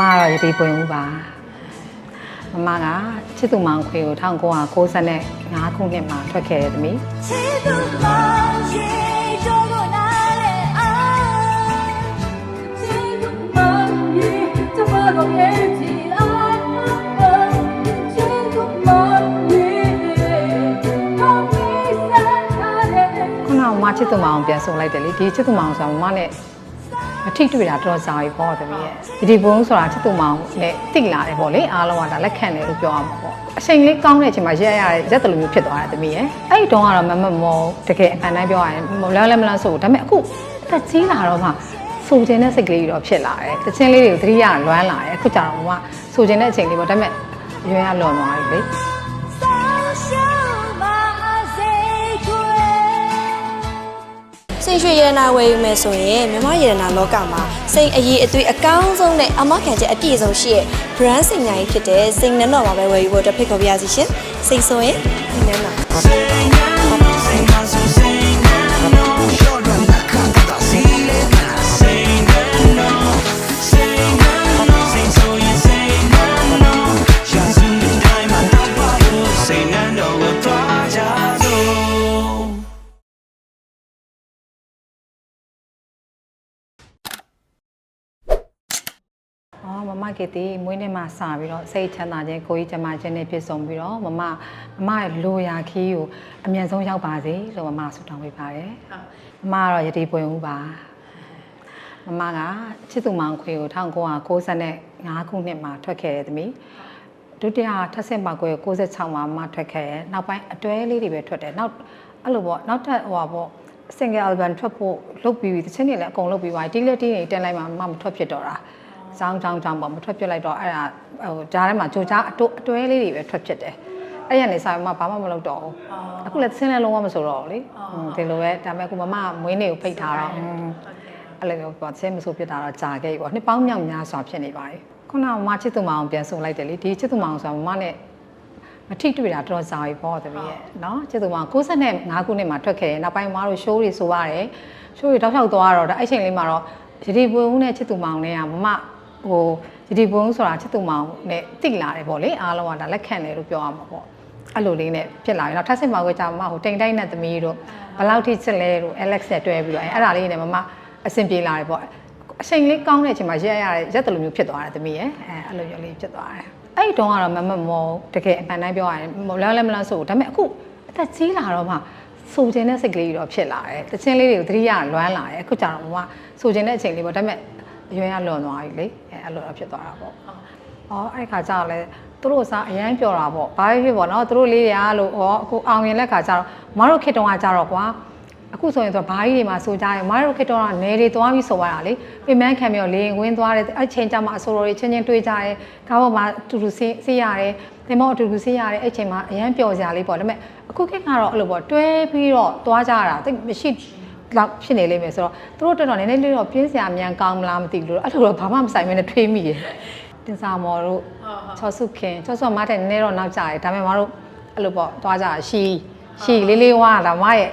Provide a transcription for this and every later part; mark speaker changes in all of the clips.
Speaker 1: မကတော့ရတိပွင့်ဦးပါမမကချစ်သူမောင်ခွေကို1995ခုနှစ်မှာထွက်ခဲ့တဲ့သမီး
Speaker 2: ချစ်သူမောင်ရေတို့လို့နားလဲအာချစ်သူမောင်ရေတမတော့ရဲ့ချီလာချစ်သူမောင်ရေတော့မီးစားထားတယ်
Speaker 1: ခုနကမချစ်သူမောင်ပြန်送လိုက်တယ်လေဒီချစ်သူမောင်ဆိုတာမမနဲ့ အထိတွေ့တာတော်တော်ကြာပြီပေါ့သမီးရဲ့ဒီဒီဘုံဆိုတာချစ်သူမောင်နဲ့တိလာတယ်ပေါ့လေအားလုံးကဒါလက်ခံတယ်လို့ပြောရမှာပေါ့အချိန်လေးကောင်းတဲ့အချိန်မှာရက်ရရရက်တလူမျိုးဖြစ်သွားတယ်သမီးရဲ့အဲ့ဒီတုန်းကတော့မမမောတကယ်အမှန်တမ်းပြောရရင်မလန်းလည်းမလန်းဆိုဒါပေမဲ့အခုအသက်ကြီးလာတော့မှဆိုခြင်းတဲ့စိတ်ကလေးတွေတော့ဖြစ်လာတယ်တချင်းလေးတွေကိုသတိရလွမ်းလာတယ်အခုကျတော့မမဆိုခြင်းတဲ့အချိန်လေးပေါ့ဒါပေမဲ့ရွေးရလွန်သွားပြီလေ
Speaker 2: စိ
Speaker 3: တ်ရွှေရတနာဝယ်ယူမယ်ဆိုရင်မြမရတနာလောကမှာစိတ်အရေးအသွေးအကောင်းဆုံးနဲ့အမခံချက်အပြည့်စုံရှိတဲ့ brand စိတ်ညာကြီးဖြစ်တဲ့စိတ်နှံတော်မှာပဲဝယ်ယူဖို့အတွက်ဖိတ်ခေါ်ပါရစေရှင်စိတ်ဆိုရင်ဒီနှံတော်
Speaker 1: မမကတီမွေးနေ့မှာစပြီးတော့စိတ်ချမ်းသာခြင်းကိုယ်ကြီးကျန်းမာခြင်းနဲ့ပြည့်စုံပြီးတော့မမမမရဲ့လိုရာခီးကိုအမြန်ဆုံးရောက်ပါစေလို့မမဆုတောင်းပေးပါတယ်။မမကတော့ယတိပွင့်ဦးပါ။မမကချစ်သူမောင်ခွေကို1995ခုနှစ်မှာထွက်ခဲ့တဲ့သမီးဒုတိယထပ်ဆင့်ပါကို96မှာမထွက်ခဲ့ရဲ့နောက်ပိုင်းအတွဲလေးတွေပဲထွက်တယ်နောက်အဲ့လိုပေါ့နောက်ထပ်ဟိုပါပေါ့ single album ထွက်ဖို့လုပ်ပြီးပြီတချင်းတွေလည်းအကုန်လုပ်ပြီးသွားပြီတီးလက်တီးတွေတင်လိုက်မှမမထွက်ဖြစ်တော့တာ ချောင်းချောင်းချောင်းပေါ့မထွက်ပြစ်လိုက်တော့အဲ့ဒါဟိုကြားထဲမှာကြိုကြားအတွအတွဲလေးတွေပဲထွက်ဖြစ်တယ်အဲ့ရနေစာမဘာမှမလုပ်တော့ဘူးအခုလည်းသင်းလည်းလုံးဝမဆိုတော့ဘူးလေဒီလိုပဲဒါပေမဲ့အခုမမမွေးနေကိုဖိတ်ထားတော့အဲ့လိုပေါ့သင်းမဆိုဖြစ်တာတော့ကြာခဲ့ပြီပေါ့နှစ်ပေါင်းမြောက်များစွာဖြစ်နေပါတယ်ခုနကမချစ်သူမအောင်ပြန်ဆုံလိုက်တယ်လေဒီချစ်သူမအောင်ဆိုတာမမနဲ့မထိတွေ့တာတော်တော်ကြာပြီပေါ့တပည့်ရဲ့နော်ချစ်သူမအောင်95ခုနှစ်မှာထွက်ခဲ့တယ်နောက်ပိုင်းမမတို့ show တွေဆိုပါတယ် show တွေတောက်လျှောက်သွားတော့ဒါအဲ့ချိန်လေးမှာတော့ရည်ရွယ်ဝင်ဦးနဲ့ချစ်သူမအောင်နဲ့ကမမ ဟိုဒီဒီဘုံဆိုတာချစ်သူမောင်နဲ့တိလာတယ်ပေါ့လေအားလုံးကဒါလက်ခံတယ်လို့ပြောရမှာပေါ့အဲ့လိုလေးနဲ့ဖြစ်လာပြီတော့ထပ်ဆင့်ပါခွေကြာမမဟိုတိမ်တိုက်နဲ့သမီးတို့ဘယ်လောက်ထိချစ်လဲတို့ Alex နဲ့တွဲပြီးတော့အဲ့ဒါလေးနဲ့မမအဆင်ပြေလာတယ်ပေါ့အချိန်လေးကောင်းတဲ့အချိန်မှာရက်ရရရက်တလူမျိုးဖြစ်သွားတယ်သမီးရဲ့အဲအဲ့လိုမျိုးလေးဖြစ်သွားတယ်အဲ့ဒီတုန်းကတော့မမမောတကယ်အမှန်တမ်းပြောရရင်မလန်းလည်းမလန်းဆိုဒါပေမဲ့အခုအသက်ကြီးလာတော့မှဆိုခြင်းတဲ့စိတ်ကလေးတွေတော့ဖြစ်လာတယ်တချင်းလေးတွေကိုသတိရလွမ်းလာတယ်အခုကျတော့မမဆိုခြင်းတဲ့အချိန်လေးပေါ့ဒါပေမဲ့ အရွယ်ကလွန်သွားပြီလေအဲအဲ့လိုတော့ဖြစ်သွားတာပေါ့။အော်အဲ့ခါကျတော့လေသူတို့စားအရန်ပြောတာပေါ့။ဘာဖြစ်ဖြစ်ပေါ့နော်သူတို့လေးတွေကလို့ဟောအခုအောင်ရင်လက်ခါကျတော့မတို့ခေတ္တကကျတော့ကွာအခုဆိုရင်ဆိုဘာကြီးတွေမှာဆိုကြရင်မတို့ခေတ္တကနေတွေသွားပြီးဆိုရတာလေပြင်းမခံပြီးတော့လေဝင်းသွားတယ်အဲ့ချိန်ကျမှအဆိုတော်တွေချင်းချင်းတွေ့ကြတယ်ကားပေါ်မှာအတူတူဆေးဆေးရတယ်တင်မောအတူတူဆေးရတယ်အဲ့ချိန်မှာအရန်ပျော်စရာလေးပေါ့ဒါပေမဲ့အခုခေတ်ကတော့အဲ့လိုပေါ့တွဲပြီးတော့သွားကြတာတိတ်မရှိ လောက်ဖြစ်နေလိမ့်မယ်ဆိုတော့သူတို့တော်တော်နည်းနည်းလေးတော့ပြင်းစရာမြန်ကောင်းမလားမသိဘူးလို့အဲ့လိုတော့ဘာမှမဆိုင်မနဲ့ထွေးမိတယ်တင်စာမော်တို့ချောစုခင်ချောစုမတဲ့နည်းနည်းတော့နောက်ကြတယ်ဒါပေမဲ့မတို့အဲ့လိုပေါ့သွားကြတာရှီရှီလေးလေးဝါလာမရဲ့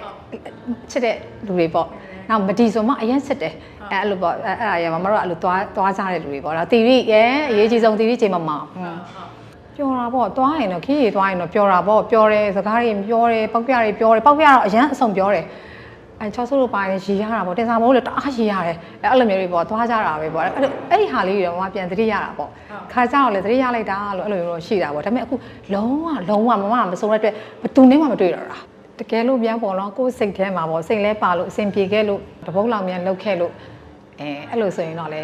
Speaker 1: ချစ်တဲ့လူတွေပေါ့နောက်မဒီဆိုမှအရင်စစ်တယ်အဲအဲ့လိုပေါ့အဲ့အဲ့ဒါရမမတို့အဲ့လိုသွားသွားကြတဲ့လူတွေပေါ့ဒါတီရီရဲအရေးကြီးဆုံးတီရီချိန်မမအောင်ပျော်တာပေါ့သွားရင်တော့ခီးရီသွားရင်တော့ပျော်တာပေါ့ပျော်တယ်စကားတွေပြောတယ်ပေါက်ပြတွေပြောတယ်ပေါက်ပြတော့အရန်အဆုံပြောတယ် အဲချောဆုလို့ပါတယ်ရီရတာပေါ့တင်စားမိုးလည်းတအားရီရတယ်အဲအဲ့လိုမျိုးတွေပေါ့သွားကြတာပဲပေါ့အဲ့လိုအဲ့ဒီဟာလေးတွေတော့မပြန်သတိရတာပေါ့ခါကြတော့လေသတိရလိုက်တာလို့အဲ့လိုမျိုးတော့ရှိတာပေါ့ဒါပေမဲ့အခုလုံးဝလုံးဝမမမစုံတဲ့အတွက်ဘသူနဲ့မှမတွေ့တော့တာတကယ်လို့ပြန်ပေါ့နော်ကိုယ်စိတ်ထဲမှာပေါ့စိတ်လဲပါလို့အဆင်ပြေခဲ့လို့တပုတ်လောက်မြန်လောက်ခဲ့လို့အဲအဲ့လိုဆိုရင်တော့လေ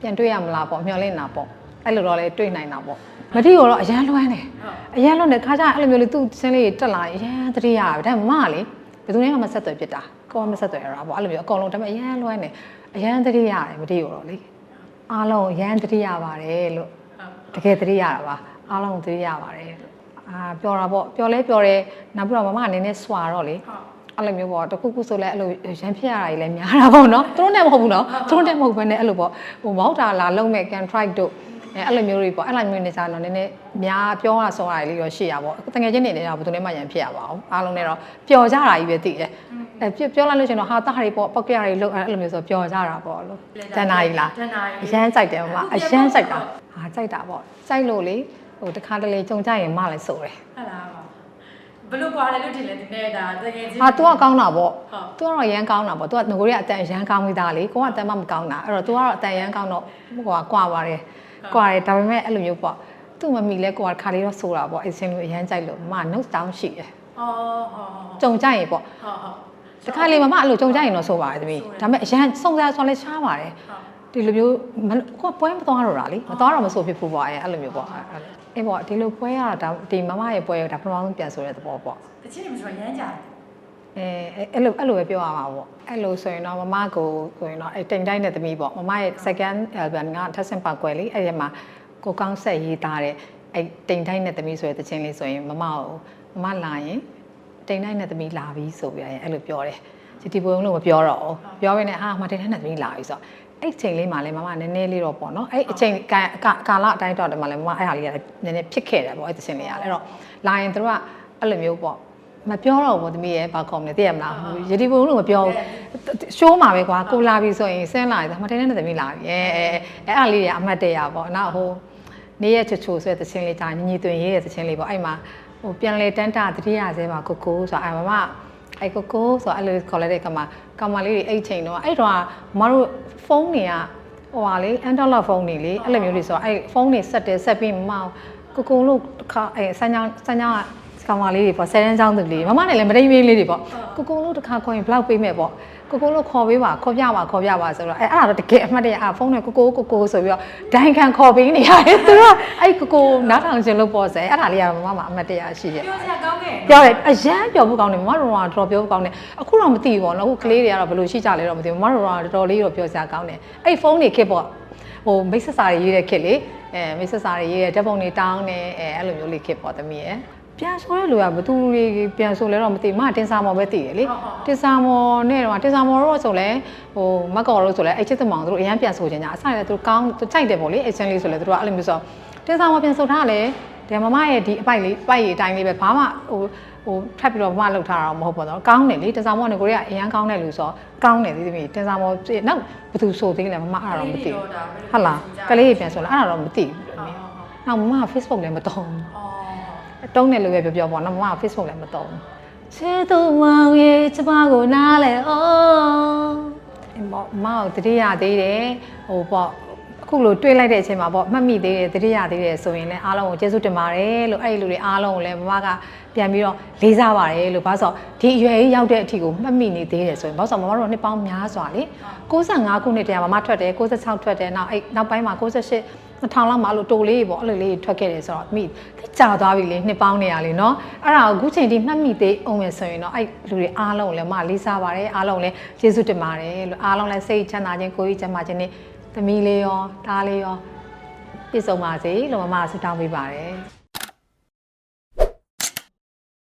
Speaker 1: ပြန်တွေ့ရမလားပေါ့မျှော်လင့်တာပေါ့အဲ့လိုတော့လေတွေ့နိုင်တာပေါ့မတိကိုတော့အရန်လွမ်းတယ်အရန်လွမ်းတယ်ခါကြအဲ့လိုမျိုးလေးသူ့စင်းလေးတက်လာရင်အရန်သတိရတာပဲဒါပေမဲ့မမကလေဘယ်သူနဲ့မှမဆက်သွယ်ဖြစ်တာ ကိုကမဆက်သွယ်ရတာပေါ့အဲ့လိုမျိုးအကုန်လုံးဒါပေမဲ့အရန်လွမ်းနေအရန်တတိရတယ်မတည်ရောလေအားလုံးအရန်တတိရပါတယ်လို့တကယ်တတိရတာပါအားလုံးတတိရပါတယ်လို့အာပြောတာပေါ့ပြောလဲပြောတယ်နောက်ပြီးတော့မမအနေနဲ့စွာတော့လေအဲ့လိုမျိုးပေါ့တခုခုဆိုလဲအဲ့လိုရန်ဖြစ်ရတာကြီးလည်းများတာပေါ့နော်သူတို့နဲ့မဟုတ်ဘူးနော်သူတို့နဲ့မဟုတ်ဘဲနဲ့အဲ့လိုပေါ့ဟိုမောက်တာလာလုံးမဲ့ contract တို့ အဲအဲ့လိုမျိုးတွေပေါ့အဲ့လိုမျိုးနေစားတော့နည်းနည်းများပြောတာဆောတာလေးရောရှိရပါပေါ့တကယ်ချင်းနေနေတော့ဘယ်သူနဲ့မှရန်ဖြစ်ရပါအောင်အားလုံးနဲ့တော့ပျော်ကြတာကြီးပဲသိတယ်အဲပြောပြောလိုက်လို့ရှရင်တော့ဟာတာရီပေါ့ပောက်ကရတွေလောက်အဲ့လိုမျိုးဆိုပြောကြတာပေါ့လို့တန်နာကြီးလား
Speaker 2: တန်နာကြီး
Speaker 1: အရန်ကြိုက်တယ်မမအရန်ကြိုက်တာဟာကြိုက်တာပေါ့ကြိုက်လို့လေဟိုတခါတလေကြုံကြရင်မလည်းဆိုတယ်
Speaker 2: ဟုတ်လားပါ ဘလို့ကွာလဲလို့ထင်လဲဒီနေ့ဒါတကယ်ချင်း
Speaker 1: ဟာ तू ကကောင်းတာပေါ့
Speaker 2: ဟုတ်
Speaker 1: तू ကတော့ရန်ကောင်းတာပေါ့ तू ကငကိုရီကအတန်ရန်ကောင်းမိသားလေကိုကအတန်မှမကောင်းတာအဲ့တော့ तू ကတော့အတန်ရန်ကောင်းတော့ဟိုကကွာပါတယ်ကွာတယ်ဒါပေမဲ့အဲ့လိုမျိုးပေါ့သူ့မမီလဲကိုကခါလေးတော့ဆိုတာပေါ့အစင်းလို့အရန်ကြိုက်လို့မ note down ရှိတယ်
Speaker 2: ဟောဟော
Speaker 1: ကြုံကြရင်ပေါ့
Speaker 2: ဟောဟော
Speaker 1: တခါလေမမအဲ့လိုကြုံကြရင်တော့ဆိုပါတယ်သမီးဒါပေမဲ့အရန်စုံစမ်းဆိုလဲရှားပါတယ် ဒီလိုမျိုးမကိုကပွဲမသွားတော့တာလေမသွားတော့မဆိုဖြစ်ဘူးပေါ့အဲ့အဲ့လိုမျိုးပေါ့အဲ့အဲ့ပေါ့ဒီလိုပွဲရတာဒါဒီမမရဲ့ပွဲရဒါပထမဆုံးပြန်ဆိုတဲ့သဘောပေါ့
Speaker 2: တချင်းနေမဆိုရမ်းကြတယ်
Speaker 1: အဲအဲ့လိုအဲ့လိုပဲပြောရမှာပေါ့အဲ့လိုဆိုရင်တော့မမကိုဆိုရင်တော့အဲ့တိမ်တိုင်းတဲ့သမီးပေါ့မမရဲ့ second album ကထက်ဆင်ပါကွယ်လေးအဲ့ဒီမှာကိုကောင်းဆက်ရေးသားတဲ့အဲ့တိမ်တိုင်းတဲ့သမီးဆိုတဲ့တခြင်းလေးဆိုရင်မမကိုမမလာရင်တိမ်တိုင်းတဲ့သမီးလာပြီဆိုပြီးရင်အဲ့လိုပြောတယ်ဒီဒီဘုံလုံးမပြောတော့ဘူးပြောရင်းနဲ့ဟာမတိမ်တိုင်းတဲ့သမီးလာပြီဆိုတော့ အဲ့ချိန်လေးမှာလည်းမမနည်းနည်းလေးတော့ပေါ့နော်အဲ့အချိန်ကာကာလအတိုင်းတော့တယ်မှာလည်းမမအဲ့ဟာလေးကနည်းနည်းဖြစ်ခဲ့တယ်ပေါ့အဲ့တခြင်းလေးကလည်းအဲ့တော့လာရင်တို့ကအဲ့လိုမျိုးပေါ့မပြောတော့ဘူးသမီးရဲ့ဘာခေါ်မလဲသိရမလားရတီပုံလို့မပြောဘူးရှိုးမှာပဲကွာကိုလာပြီဆိုရင်ဆင်းလာတယ်မတိုင်းတဲ့သမီးလာပြီအဲအဲအဲအဲ့အလေးတွေအမှတ်တရပေါ့နောက်ဟိုနေရချူချူဆိုတဲ့သချင်းလေးဒါညီညီတွင်ရေးတဲ့သချင်းလေးပေါ့အဲ့မှာဟိုပြန်လေတန်းတာတတိယဆဲမှာကိုကိုဆိုအဲ့မမ အဲ့ကိုကိုဆိုအဲ့လိုခေါ်လိုက်တဲ့ကမှာကမလေးတွေအဲ့ချိန်တော့အဲ့တော့မတို့ဖုန်းတွေကဟိုပါလေ Android ဖုန်းတွေလေအဲ့လိုမျိုးတွေဆိုတော့အဲ့ဖုန်းတွေဆက်တယ်ဆက်ပြီးမကိုကိုလို့ခါအဲ့စမ်းချောင်းစမ်းချောင်းက ကောင်မလေးတွေပေါ့ဆယ်တန်းချောင်းသူလေးမမနဲ့လည်းမတိမ်မင်းလေးတွေပေါ့ကိုကိုလို့တစ်ခါခေါ်ရင်ဘလောက်ပေးမယ်ပေါ့ကိုကိုလို့ခေါ်ပေးပါခေါ်ပြပါခေါ်ပြပါဆိုတော့အဲအဲ့ဒါတော့တကယ်အမှတ်တရအဖုန်းနဲ့ကိုကိုကိုကိုဆိုပြီးတော့ဒိုင်ခံခေါ်ပေးနေရတယ်သူကအဲ့ကိုကိုနားထောင်ခြင်းလို့ပေါ့ဆယ်အဲ့ဒါလေးကမမမှာအမှတ်တရရှိတယ်
Speaker 2: ပြောစရာကောင်းခဲ့
Speaker 1: ပြောတယ်အရန်ပြောဖို့ကောင်းတယ်မမတို့ကတော့တော်ပြောဖို့ကောင်းတယ်အခုတော့မသိဘူးပေါ့နော်အခုကလေးတွေကတော့ဘယ်လိုရှိကြလဲတော့မသိဘူးမမတို့ကတော့တော်တော်လေးတော့ပြောစရာကောင်းတယ်အဲ့ဖုန်းတွေခစ်ပေါ့ဟိုမိတ်ဆက်စာတွေရေးတဲ့ခစ်လေအဲမိတ်ဆက်စာတွေရေးတဲ့ဓာတ်ပုံတွေတောင်းတယ်အဲအဲ့လိုမျိုးလေးခစ်ပေါ့တမီးရဲ့ ပြန်ဆိုတဲ့လူကဘသူတွေပြန်ဆိုလဲတော့မသိဘူးမတင်စာမော်ပဲသိတယ်လေတင်စာမော်နဲ့တော့တင်စာမော်တော့ဆိုလဲဟိုမက်ကော်လို့ဆိုလဲအဲ့ချစ်သမောင်တို့အရန်ပြန်ဆိုချင်ကြအစားရသူကောင်းသူကြိုက်တယ်ပေါ့လေအချင်းလေးဆိုလဲသူတို့ကအဲ့လိုမျိုးဆိုတင်စာမော်ပြန်ဆိုထားလဲဒီမမရဲ့ဒီအပိုက်လေးပိုက်ရည်အတိုင်းလေးပဲဘာမှဟိုဟိုထပ်ပြီးတော့မမလောက်ထားတာတော့မဟုတ်ပါတော့ကောင်းတယ်လေတင်စာမော်ကကိုရီးယားအရန်ကောင်းတယ်လို့ဆိုကောင်းတယ်ဒီသမီးတင်စာမော်နောက်ဘသူဆိုသေးလဲမမအဲ့ဒါတော့မသိဘူးဟုတ်လားကလေးပြန်ဆိုလဲအဲ့ဒါတော့မသိဘူးနောက်မမ Facebook လည်းမတော်ဘူး
Speaker 2: အော်
Speaker 1: တုံးတယ်လို့ပဲပြောပြောပေါ့နော်မမက Facebook လည်းမတုံးချေသူမောင်ရဲ့ကျမကိုနားလဲအော်အမမကိုတတိယသေးတယ်ဟိုပေါ့အခုလိုတွေးလိုက်တဲ့အချိန်မှာပေါ့မှတ်မိသေးတယ်တတိယသေးတယ်ဆိုရင်လည်းအားလုံးကိုကျေးဇူးတင်ပါတယ်လို့အဲ့ဒီလူတွေအားလုံးကိုလည်းမမကပြန်ပြီးတော့လေးစားပါတယ်လို့ဘာလို့ဆိုဒီအရွယ်ကြီးရောက်တဲ့အထိကိုမှတ်မိနေသေးတယ်ဆိုရင်ဘာလို့ဆိုမမတို့နှစ်ပေါင်းများစွာလေ65ခုနှစ်တည်းကမမထွက်တယ်66ထွက်တယ်နောက်အဲ့နောက်ပိုင်းမှာ68 2000လောက်မှအဲ့လိုတိုလေးပေါ့အဲ့လိုလေးထွက်ခဲ့တယ်ဆိုတော့မိသိကြာသွားပြီလေနှစ်ပေါင်းနေရလေနော်အဲ့ဒါကိုအခုချိန်ထိမှတ်မိသေးအောင်မယ်ဆိုရင်တော့အဲ့လူတွေအားလုံးလည်းမလေးစားပါတယ်အားလုံးလည်းကျေးဇူးတင်ပါတယ်လို့အားလုံးလည်းစိတ်ချမ်းသာခြင်းကိုယ်ကြီးချမ်းသာခြင်းနဲ့သမီးလေးရောသားလေးရောပြည့်စုံပါစေလို့မမဆုတောင်းပေးပါတယ်